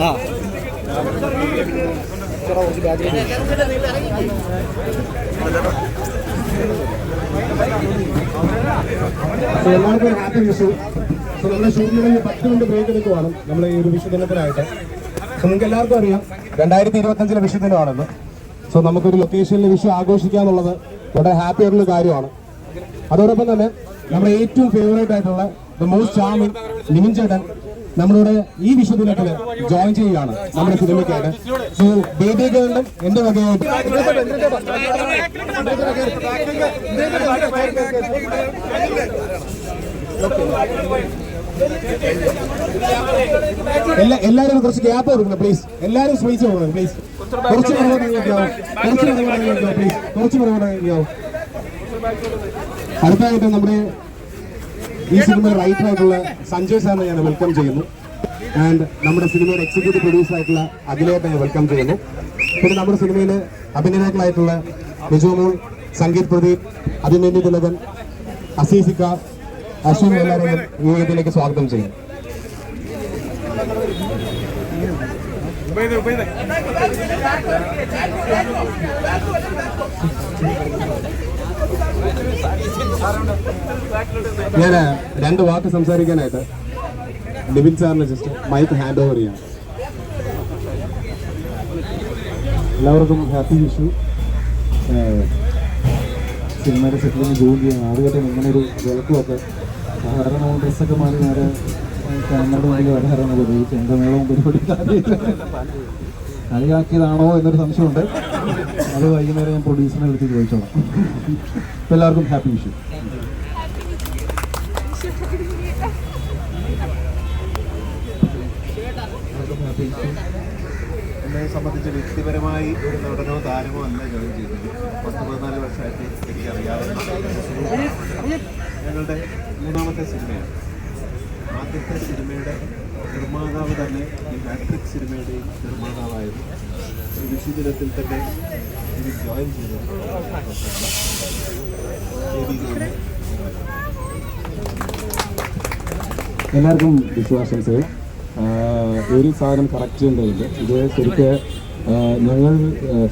ആ എല്ലാവർക്കും ഹാപ്പി വിഷു നമ്മുടെ ഷൂട്ടിൽ പത്ത് മിനിറ്റ് ബ്രേക്ക് നമ്മൾ ഈ ഒരു വിഷു നമുക്ക് എല്ലാവർക്കും അറിയാം രണ്ടായിരത്തി ഇരുപത്തഞ്ചിലെ വിഷു ദിനമാണെന്ന് സോ നമുക്കൊരു ലൊക്കേഷനിൽ വിഷു ആഘോഷിക്കുക എന്നുള്ളത് വളരെ ഹാപ്പി ആയിട്ടുള്ള കാര്യമാണ്. അതോടൊപ്പം തന്നെ നമ്മുടെ ഏറ്റവും ഫേവറേറ്റ് ആയിട്ടുള്ള ദ മോസ്റ്റ് ചാമിങ് നിമിൻ ചേട്ടൻ നമ്മളുടെ ഈ വിഷുദിനത്തിൽ ജോയിൻ ചെയ്യുകയാണ് നമ്മുടെ സിനിമയ്ക്കായിട്ട്. സോ ബേബി ഗേളിനും എന്റെ വകയായിട്ട്? എല്ലാ എല്ലാവരും കുറച്ച് ഗ്യാപ്പ് കൊടുക്കണം പ്ലീസ് എല്ലാവരും സ്പേസ് കൊടുക്കണം പ്ലീസ് കുറച്ച് കുറച്ച് പ്ലീസ് കുറച്ച് അടുത്തായിട്ട് നമ്മുടെ ഈ സിനിമ റൈറ്റർ ആയിട്ടുള്ള സഞ്ജയ് സാറിനെ ഞാൻ വെൽക്കം ചെയ്യുന്നു. ആൻഡ് നമ്മുടെ സിനിമയുടെ എക്സിക്യൂട്ടീവ് പ്രൊഡ്യൂസർ ആയിട്ടുള്ള അഖിലേട്ട് ഞാൻ വെൽക്കം ചെയ്യുന്നു. പിന്നെ നമ്മുടെ സിനിമയിൽ അഭിനേതാക്കളായിട്ടുള്ള നിജോമോൾ സംഗീത് പ്രദീപ് അഭിമന്യു തിലകൻ അസീസിക്ക അശ്വിൻ എല്ലാവരെയും യോഗത്തിലേക്ക് സ്വാഗതം ചെയ്യും. ഞാൻ രണ്ട് വാക്ക് സംസാരിക്കാനായിട്ട് നിബിൻ സാറിന് ജസ്റ്റ് മൈക്ക് ഹാൻഡ് ഓവർ ചെയ്യാം. എല്ലാവർക്കും ഹാപ്പി വിഷു. സിനിമയുടെ സെറ്റിൽ നിന്ന് ജോയിൻ ചെയ്യാൻ ആദ്യമായിട്ട് ഇങ്ങനെ ഒരു വിളക്കുമൊക്കെ സാധാരണ നമ്മൾ ഡ്രസ്സൊക്കെ മാറി നേരെ ക്യാമറയുടെ മുമ്പിൽ വരാറുള്ളത് ഈ ചെണ്ടമേളവും പരിപാടി കളിയാക്കിയതാണോ എന്നൊരു സംശയമുണ്ട്. അത് വൈകുന്നേരം ഞാൻ പ്രൊഡ്യൂസറിനെ വിളിച്ച് ചോദിച്ചോളാം. എല്ലാവർക്കും ഹാപ്പി വിഷു എന്നെ സംബന്ധിച്ച് വ്യക്തിപരമായി ഒരു നടനോ താരമോ അല്ല ജോയിൻ ചെയ്തത് പത്ത് പതിനാല് വർഷമായിട്ട് എനിക്കറിയാവുന്ന ഞങ്ങളുടെ മൂന്നാമത്തെ സിനിമയാണ്. ആദ്യത്തെ സിനിമയുടെ നിർമ്മാതാവ് തന്നെ ഈ മാട്രിക് സിനിമയുടെയും നിർമ്മാതാവായിരുന്നു. ഈ വിശുദിനത്തിൽ തന്നെ എനിക്ക് ജോയിൻ ചെയ്തത് എല്ലാവർക്കും എല്ലാവർക്കും വിശ്വാസംസകൾ ഒരു സാധനം കറക്റ്റ് ഉണ്ടായില്ല ഇത് ശരിക്ക് ഞങ്ങൾ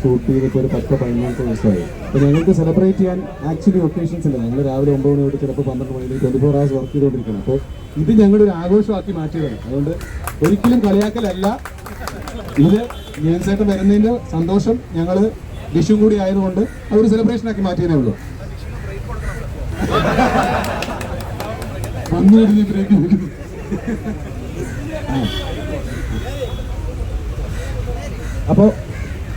ഷൂട്ട് ചെയ്തിപ്പോൾ ഒരു പത്ത് പതിനൊന്ന് ദിവസമായി. അപ്പോൾ ഞങ്ങൾക്ക് സെലിബ്രേറ്റ് ചെയ്യാൻ ആക്ച്വലി ഒക്കേഷൻസ് ഇല്ല. ഞങ്ങൾ രാവിലെ ഒമ്പത് മണി തൊട്ട് ചിലപ്പോൾ പന്ത്രണ്ട് മണി ട്വന്റി ഫോർ ഹവേഴ്സ് വർക്ക് ചെയ്തുകൊണ്ടിരിക്കണം. അപ്പോൾ ഇത് ഞങ്ങളൊരു ആഘോഷമാക്കി മാറ്റിയതാണ്. അതുകൊണ്ട് ഒരിക്കലും കളിയാക്കലല്ല. ഇത് ജെയിംസായിട്ട് വരുന്നതിന്റെ സന്തോഷം ഞങ്ങൾ വിഷു കൂടി ആയതുകൊണ്ട് അതൊരു സെലിബ്രേഷൻ ആക്കി മാറ്റിയതേ ഉള്ളൂ. വന്നു ബ്രേക്ക് അപ്പോൾ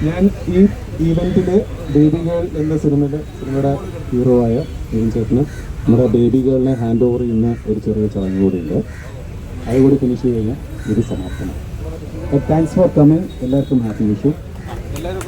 ഞാൻ ഈ ഈവന്റിൽ ബേബി ഗേൾ എന്ന സിനിമയുടെ സിനിമയുടെ ഹീറോ ആയ ചേട്ടന് നമ്മുടെ ബേബി ഗേളിനെ ഹാൻഡ് ഓവർ ചെയ്യുന്ന ഒരു ചെറിയ ചടങ്ങ് കൂടിയുണ്ട്. അതുകൂടി ഫിനിഷ് ചെയ്ത് കഴിഞ്ഞാൽ ഇത് സമാപ്തമാണ്. താങ്ക്സ് ഫോർ കമ്മിങ് എല്ലാവർക്കും ഹാപ്പി വിഷു എല്ലാവരും